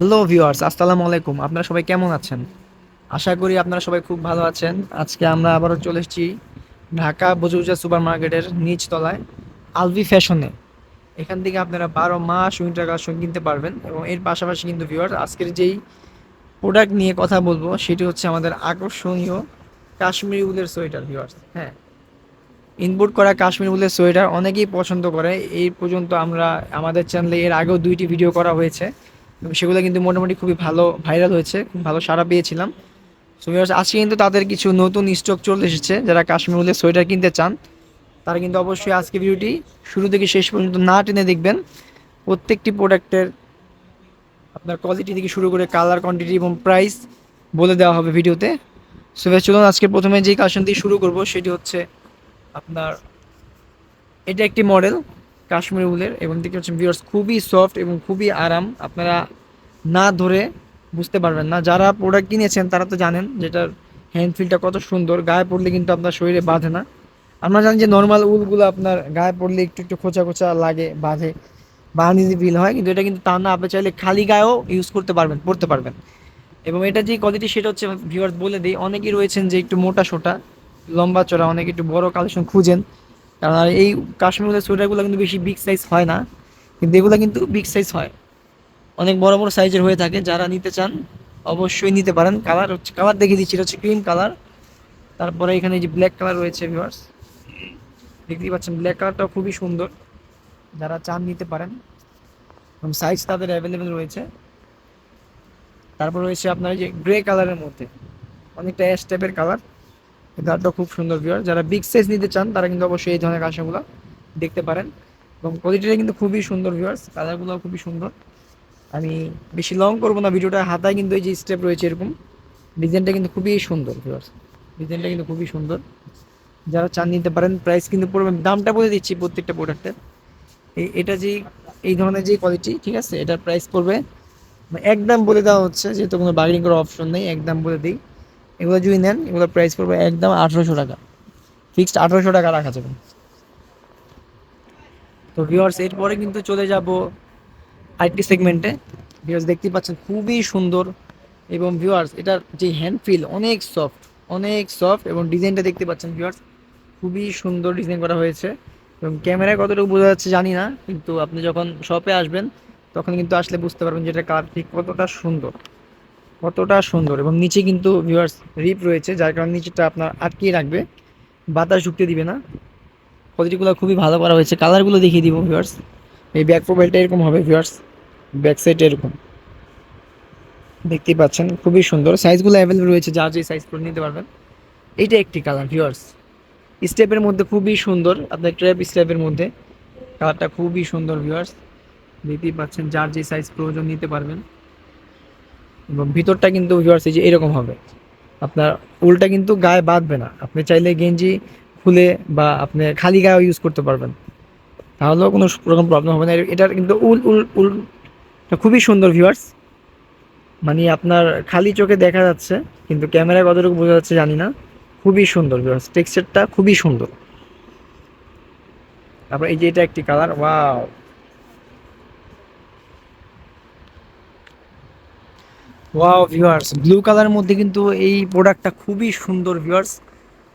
Hello viewers আসসালামু আলাইকুম। আপনারা সবাই কেমন আছেন? আশা করি আপনারা সবাই খুব ভালো আছেন। আজকে আমরা আবারও চলে এসেছি ঢাকা বজুজা সুপার মার্কেটের নিচ তলায় আলভি ফ্যাশনে এখান থেকে আপনারা বারো মাস উইন্টার কালেকশন কিনতে পারবেন এবং এর পাশাপাশি কিন্তু ভিউয়ার্স আজকের যেই প্রোডাক্ট নিয়ে কথা বলব, সেটি হচ্ছে আমাদের আকর্ষণীয় কাশ্মীরি উলের সোয়েটার ভিউয়ার্স হ্যাঁ। ইনপুট করা কাশ্মীর উলের সোয়েটার অনেকেই পছন্দ করে। এই পর্যন্ত আমরা আমাদের চ্যানেলে এর আগেও দুইটি ভিডিও করা হয়েছে। সেগুলো কিন্তু মোটামুটি খুবই ভালো ভাইরাল হয়েছে, খুব ভালো সাড়া পেয়েছিলাম। সো আজকে কিন্তু তাদের কিছু নতুন স্টক চলে এসেছে, যারা কাশ্মীর উলের সোয়েটার কিনতে চান, তারা কিন্তু অবশ্যই আজকে ভিডিওটি শুরু থেকে শেষ পর্যন্ত না টেনে দেখবেন। প্রত্যেকটি প্রোডাক্টের আপনার কোয়ালিটি থেকে শুরু করে কালার কোয়ান্টিটি এবং প্রাইস বলে দেওয়া হবে ভিডিওতে। সো চলুন আজকে প্রথমে যেই কালেকশন দিয়ে শুরু করব, সেটি হচ্ছে আপনার, এটা একটি মডেল কাশ্মীরি উলের এবং দেখতে পাচ্ছেন ভিউয়ার্স খুবই সফট এবং খুবই আরাম। আপনারা না ধরে বুঝতে পারবেন না। যারা প্রোডাক্ট কিনেছেন, তারা তো জানেন যেটার হ্যান্ড ফিলটা কত সুন্দর। গায়ে পড়লে কিন্তু আপনার শরীরে বাঁধে না। আমরা জানি যে নর্মাল উলগুলো আপনার গায়ে পড়লে একটু একটু খোঁচা খোঁচা লাগে, বাঁধে। বা আনইজি ফিল হয়, কিন্তু এটা কিন্তু তা না। আপনি চাইলে খালি গায়েও ইউজ করতে পারবেন, পড়তে পারবেন। এবং এটা যে কোয়ালিটি সেটা হচ্ছে ভিউয়ার্স বলে দিই। অনেকেই রয়েছেন যে একটু মোটা সোটা, লম্বা চড়া, অনেক একটু বড় কালেকশন খুঁজেন। কারণ আর এই কাশ্মীরের সোয়েটারগুলো কিন্তু বেশি বিগ সাইজ হয় না, কিন্তু এগুলো কিন্তু বিগ সাইজ হয়। অনেক বড় বড় সাইজের হয়ে থাকে, যারা নিতে চান অবশ্যই নিতে পারেন। কালার হচ্ছে কালার দেখিয়ে দিচ্ছি, এটা হচ্ছে ক্রিম কালার তারপরে এখানে যে ব্ল্যাক কালার রয়েছে ভিউয়ার্স দেখতেই পাচ্ছেন ব্ল্যাক কালারটাও খুবই সুন্দর। যারা চান নিতে পারেন। এবং সাইজ তাদের অ্যাভেলেবেল রয়েছে। তারপর রয়েছে আপনার যে গ্রে কালারের মধ্যে। অনেকটা অ্যাশ টাইপের কালার কালারটা খুব সুন্দর ভিউয়ার যারা বিগ সাইজ নিতে চান, তারা কিন্তু অবশ্যই এই ধরনের কাঁসাগুলো দেখতে পারেন। এবং কোয়ালিটিটা কিন্তু খুবই সুন্দর ভিউয়ার্স কালারগুলো খুবই সুন্দর। আমি বেশি লং করব না ভিডিওটা হাতায় কিন্তু এই যে স্টেপ রয়েছে এরকম ডিজাইনটা কিন্তু খুবই সুন্দর ভিউয়ার্স ডিজাইনটা কিন্তু খুবই সুন্দর। যারা চান নিতে পারেন প্রাইস কিন্তু পড়বে দামটা বলে দিচ্ছি প্রত্যেকটা প্রোডাক্টের এই এটা যে, এই ধরনের যে কোয়ালিটি ঠিক আছে? এটার প্রাইস পড়বে। মানে একদম বলে দেওয়া হচ্ছে, যেহেতু কোনো বার্গেনিং করার অপশন নেই একদম বলে দিই। এগুলো যদি নেন এগুলো প্রাইস পড়বে একদম আঠেরোশো টাকা। ফিক্সড আঠেরোশো টাকা রাখা যাবে। তো ভিউয়ার্স এরপরে কিন্তু চলে যাব আইটি সেগমেন্টে ভিউয়ার্স দেখতে পাচ্ছেন, খুবই সুন্দর। এবং ভিউয়ার্স এটার যে হ্যান্ড ফিল অনেক সফট অনেক সফট এবং ডিজাইনটা দেখতে পাচ্ছেন ভিউয়ার্স খুবই সুন্দর ডিজাইন করা হয়েছে। এবং ক্যামেরায় কতটুকু বোঝা যাচ্ছে জানি না, কিন্তু আপনি যখন শপে আসবেন, তখন কিন্তু আসলে বুঝতে পারবেন যে এটা কার ঠিক কতটা সুন্দর। কতটা সুন্দর এবং নিচে কিন্তু ভিউয়ার্স রিপ রয়েছে, যার কারণে নিচেটা আপনার আটকিয়ে রাখবে। বাতাস ঢুকতে দিবে না। কোয়ালিটিগুলো খুবই ভালো করা হয়েছে। কালারগুলো দেখিয়ে দিব ভিউয়ার্স এই ব্যাক প্রোফাইলটা এরকম হবে ভিউয়ার্স ব্যাক সাইড এরকম। দেখতেই পাচ্ছেন, খুবই সুন্দর। সাইজগুলো অ্যাভেলেবল রয়েছে যা যে সাইজ করে নিতে পারবেন। এইটা একটি কালার ভিউয়ার্স স্টেপের মধ্যে খুবই সুন্দর, আপনার ট্র্যাপ স্টেপের মধ্যে। কালারটা খুবই সুন্দর ভিউয়ার্স দেখতেই পাচ্ছেন, যার যে সাইজ প্রয়োজন নিতে পারবেন। ভিতরটা কিন্তু ভিউয়ার্স এই যে এরকম হবে। আপনার উলটা কিন্তু গায়ে বাঁধবে না। আপনি চাইলে গেঞ্জি খুলে বা আপনি খালি গায়েও ইউজ করতে পারবেন। তাহলেও কোনো রকম প্রবলেম হবে না। এটার কিন্তু উল উল উলটা খুবই সুন্দর ভিউয়ার্স মানে আপনার খালি চোখে দেখা যাচ্ছে, কিন্তু ক্যামেরায় কতটুকু বোঝা যাচ্ছে জানি না। খুবই সুন্দর ভিউয়ার্স টেক্সচারটা খুবই সুন্দর। তারপর এই যে এটা একটি colour wow wow viewers blue কালারের মধ্যে কিন্তু এই প্রোডাক্টটা খুবই সুন্দর ভিউয়ার্স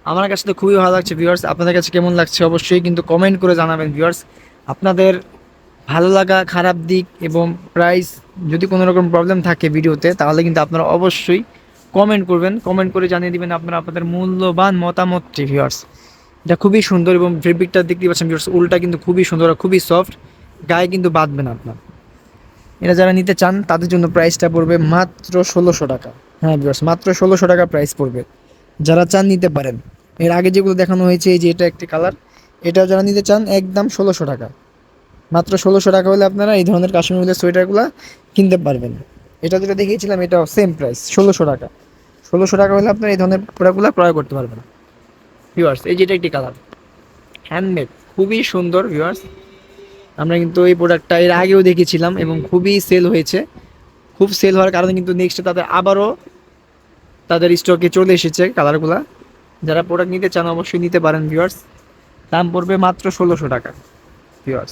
আমার কাছে তো খুবই ভালো লাগছে ভিউয়ার্স আপনাদের কাছে কেমন লাগছে অবশ্যই কিন্তু কমেন্ট করে জানাবেন ভিউয়ার্স আপনাদের ভালো লাগা, খারাপ দিক এবং প্রাইস যদি কোনো রকম প্রবলেম থাকে ভিডিওতে তাহলে কিন্তু আপনারা অবশ্যই কমেন্ট করবেন। কমেন্ট করে জানিয়ে দিবেন আপনারা আপনাদের মূল্যবান মতামতটি ভিউয়ার্স এটা খুবই সুন্দর এবং ফেব্রিকটা দেখতে পাচ্ছেন ভিউয়ার্স উলটা কিন্তু খুবই সুন্দর আর খুবই সফট গায়ে কিন্তু বাঁধবে না আপনার। এটা যারা নিতে চান, তাদের জন্য প্রাইসটা পড়বে মাত্র ষোলোশো টাকা। হ্যাঁ ভিউয়ার্স মাত্র ষোলোশো টাকা প্রাইস পড়বে। যারা চান নিতে পারেন। এর আগে যেগুলো দেখানো হয়েছে, এই যে এটা একটি কালার এটা যারা নিতে চান, একদম ষোলোশো টাকা। মাত্র ষোলোশো টাকা হলে আপনারা এই ধরনের কাশ্মীরের সোয়েটারগুলো কিনতে পারবেন। এটা যেটা দেখিয়েছিলাম, এটাও সেম প্রাইস ষোলোশো টাকা। ষোলোশো টাকা হলে আপনারা এই ধরনের প্রোডাক্টগুলো ক্রয় করতে পারবেন। ভিউয়ার্স এই যেটা একটি কালার হ্যান্ডমেড খুবই সুন্দর ভিউয়ার্স আমরা কিন্তু এই প্রোডাক্টটা এর আগেও দেখেছিলাম এবং খুবই সেল হয়েছে। খুব সেল হওয়ার কারণে কিন্তু নেক্সট তাদের আবারও তাদের স্টকে চলে এসেছে কালারগুলা যারা প্রোডাক্ট নিতে চান অবশ্যই নিতে পারেন ভিউয়ার্স দাম পড়বে মাত্র ষোলোশো টাকা ভিউয়ার্স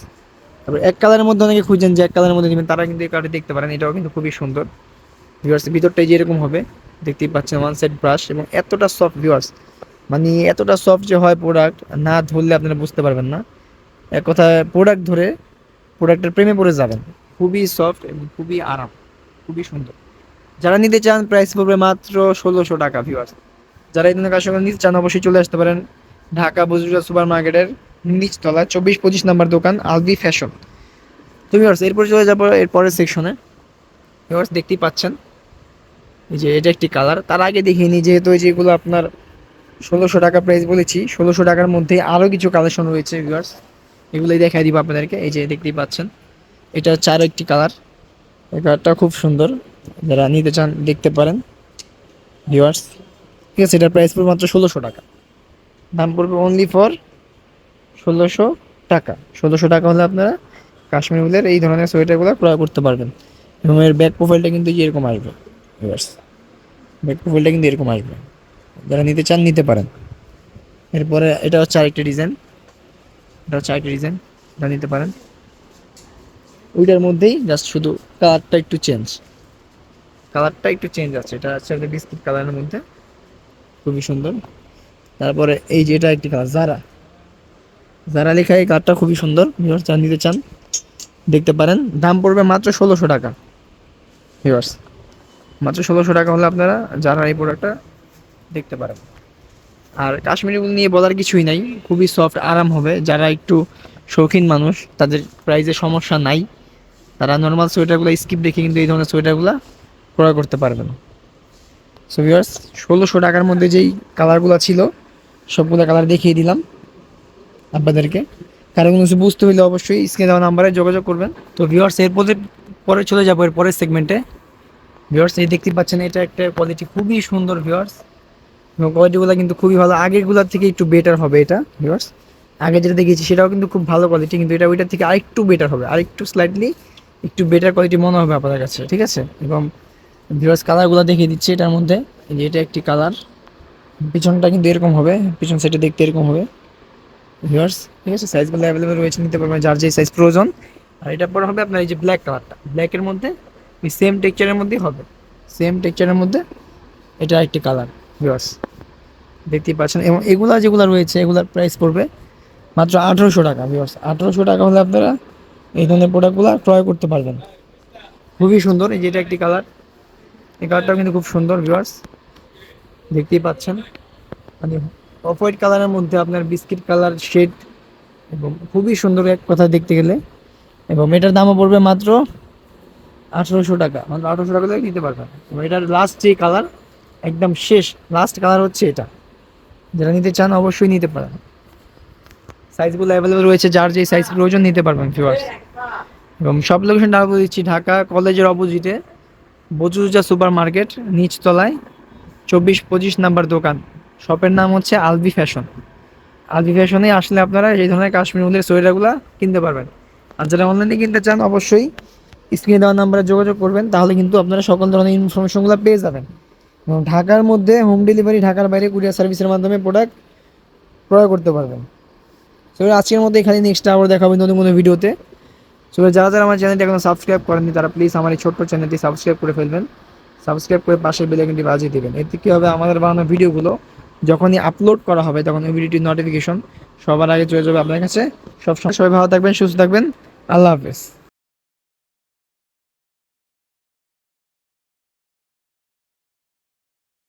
তারপর এক কালারের মধ্যে অনেকে খুঁজছেন যে এক কালারের মধ্যে নেবেন, তারা কিন্তু এই কালারটি দেখতে পারেন। এটাও কিন্তু খুবই সুন্দর ভিউয়ার্স ভিতরটাই যেরকম হবে, দেখতেই পাচ্ছেন ওয়ান সেট ব্রাশ এবং এতটা সফট ভিউয়ার্স মানে এতটা সফট যে হয় প্রোডাক্ট না ধরলে আপনারা বুঝতে পারবেন না। এক কথা প্রোডাক্ট ধরে প্রোডাক্টের প্রেমে পড়ে যাবেন। খুবই সফট এবং খুবই আরাম, খুবই সুন্দর। যারা নিতে চান প্রাইস পড়বে মাত্র ষোলোশো টাকা ভিউয়ার্স যারা এই ধরনের কাস্টমার নিতে চান, অবশ্যই চলে আসতে পারেন ঢাকা বজুজা সুপার মার্কেটের নিচতলা চব্বিশ পঁচিশ নাম্বার দোকান, আলবি ফ্যাশন। তো ভিউয়ার্স এরপর চলে যাব এর পরের সেকশনে ভিউয়ার্স দেখতেই পাচ্ছেন। এই যে, এটা একটি কালার তার আগে দেখিনি, যেহেতু যেগুলো আপনার ষোলোশো টাকা প্রাইস বলেছি, ষোলোশো টাকার মধ্যে আরও কিছু কালেকশন রয়েছে ভিউয়ার্স এগুলোই দেখাই দিব আপনাদেরকে, এই যে দেখতেই পাচ্ছেন। এটা আরও একটি কালার এই কালারটা খুব সুন্দর। যারা নিতে চান, দেখতে পারেন। ভিউয়ার্স ঠিক আছে, এটার প্রাইস পড়বে মাত্র ষোলোশো টাকা। দাম পড়বে অনলি ফর ষোলোশো টাকা। ষোলোশো টাকা হলে আপনারা কাশ্মীর উলের এই ধরনের সোয়েটারগুলো ক্রয় করতে পারবেন। এবং এর ব্যাক প্রোফাইলটা কিন্তু এরকম আসবে ভিওয়ার্স ব্যাক প্রোফাইলটা কিন্তু এরকম আসবে। যারা নিতে চান, নিতে পারেন। এরপরে এটা হচ্ছে আরেকটা ডিজাইন এটা হচ্ছে আরেকটা ডিজাইন এটা নিতে পারেন। ওইটার মধ্যেই জাস্ট শুধু কালারটা একটু চেঞ্জ কালারটা একটু চেঞ্জ আছে, এটা হচ্ছে একটা বিস্কিট কালারের মধ্যে। খুবই সুন্দর। তারপরে এই যে এটা একটি কালার যারা যারা লেখা এই কালারটা খুবই সুন্দর ভিউয়ার্স যারা নিতে চান, দেখতে পারেন। দাম পড়বে মাত্র ষোলোশো টাকা। ভিউয়ার্স মাত্র ষোলোশো টাকা হলে আপনারা যারা এই প্রোডাক্টটা দেখতে পারেন। আর কাশ্মীরি উল নিয়ে বলার কিছুই নাই। খুবই সফট আরাম হবে। যারা একটু শৌখিন মানুষ, তাদের প্রাইজে সমস্যা নাই। তারা নর্মাল সোয়েটারগুলো স্কিপ রেখে কিন্তু এই ধরনের সোয়েটারগুলো ক্রয় করতে পারবেন সো ভিউয়ার্স ষোলোশো টাকার মধ্যে যেই কালারগুলো ছিল, সবগুলো কালার দেখিয়ে দিলাম আপনাদেরকে। কারও কোনো কিছু বুঝতে হলে অবশ্যই স্ক্রিনে দেওয়া নাম্বারে যোগাযোগ করবেন। তো ভিউয়ার্স এরপরে পরে চলে যাব এর পরের সেগমেন্টে ভিউয়ার্স এই দেখতে পাচ্ছেন, এটা একটা কোয়ালিটি খুবই সুন্দর এবং কোয়ালিটিগুলো কিন্তু খুবই ভালো। আগেরগুলোর থেকে একটু বেটার হবে এটা ভিউয়ার্স আগে যেটা দেখেছি সেটাও কিন্তু খুব ভালো কোয়ালিটি কিন্তু এটা ওইটার থেকে আরেকটু বেটার হবে। আরেকটু স্লাইটলি একটু বেটার কোয়ালিটি মনে হবে আপনাদের কাছে, ঠিক আছে? এবং ভিউয়ার্স কালারগুলো দেখিয়ে দিচ্ছি এটার মধ্যে। যে এটা একটি কালার পিছনটা কিন্তু এরকম হবে, পিছন সাইডে দেখতে এরকম হবে। ভিউয়ার্স ঠিক আছে? সাইজগুলো অ্যাভেলেবেল রয়েছে, নিতে পারবেন যার যে সাইজ প্রয়োজন। আর এটা পরে হবে আপনার এই যে ব্ল্যাক কালারটা ব্ল্যাকের মধ্যে সেম টেক্সচারের মধ্যেই হবে। সেম টেক্সচারের মধ্যে এটা একটি কালার ভিউয়ার্স দেখতেই পাচ্ছেন। এবং এগুলা যেগুলো রয়েছে, এগুলার প্রাইস পড়বে মাত্র আঠেরোশো টাকা ভিউয়ার্স আঠেরোশো টাকা হলে আপনারা এই ধরনের প্রোডাক্টগুলো ক্রয় করতে পারবেন। খুবই সুন্দর। এই যেটা একটি কালার এই কালারটাও কিন্তু খুব সুন্দর ভিউয়ার্স দেখতেই পাচ্ছেন। মানে অফ হোয়াইট কালারের মধ্যে আপনার বিস্কিট কালার শেড এবং খুবই সুন্দর এক কথা দেখতে গেলে। এবং এটার দামও পড়বে মাত্র আঠেরোশো টাকা। মাত্র আঠেরোশো টাকা নিতে পারবেন। এবং এটার লাস্ট যে কালার একদম শেষ লাস্ট কালার হচ্ছে এটা। যারা নিতে চান অবশ্যই নিতে পারেন। সাইজগুলো অ্যাভেলেবেল রয়েছে, যার যে সাইজ প্রয়োজন নিতে পারবেন ভিউয়ার্স এবং সব লোকেশনটা আরও দিচ্ছি, ঢাকা কলেজের অপোজিটে, বজুজা সুপার মার্কেট নিচতলায় চব্বিশ পঁচিশ নাম্বার দোকান। শপের নাম হচ্ছে আলবি ফ্যাশন আলবি ফ্যাশনে আসলে আপনারা এই ধরনের কাশ্মীর উলের সোয়েটারগুলো কিনতে পারবেন। আর যারা অনলাইনে কিনতে চান, অবশ্যই স্ক্রিনে দেওয়া নাম্বারে যোগাযোগ করবেন, তাহলে কিন্তু আপনারা সকল ধরনের ইনফরমেশনগুলো পেয়ে যাবেন। এবং ঢাকার মধ্যে হোম ডেলিভারি ঢাকার বাইরে কুরিয়ার সার্ভিসের মাধ্যমে প্রোডাক্ট ক্রয় করতে পারবেন। সো আজকের মধ্যে এখানে নেক্সট আবার দেখাবেন নতুন কোনো ভিডিওতে সো যারা যারা আমার চ্যানেলটি এখনও সাবস্ক্রাইব করেননি, তারা প্লিজ আমার এই ছোট্ট চ্যানেলটি সাবস্ক্রাইব করে ফেলবেন। সাবস্ক্রাইব করে পাশের বেলাইকনটি বাজিয়ে দেবেন। এতে কী হবে, আমাদের বানানো ভিডিওগুলো যখনই আপলোড করা হবে, তখন ওই ভিডিওটির নোটিফিকেশন সবার আগে চলে যাবে আপনার কাছে। সব সময় সবাই ভালো থাকবেন, সুস্থ থাকবেন। আল্লাহ হাফেজ।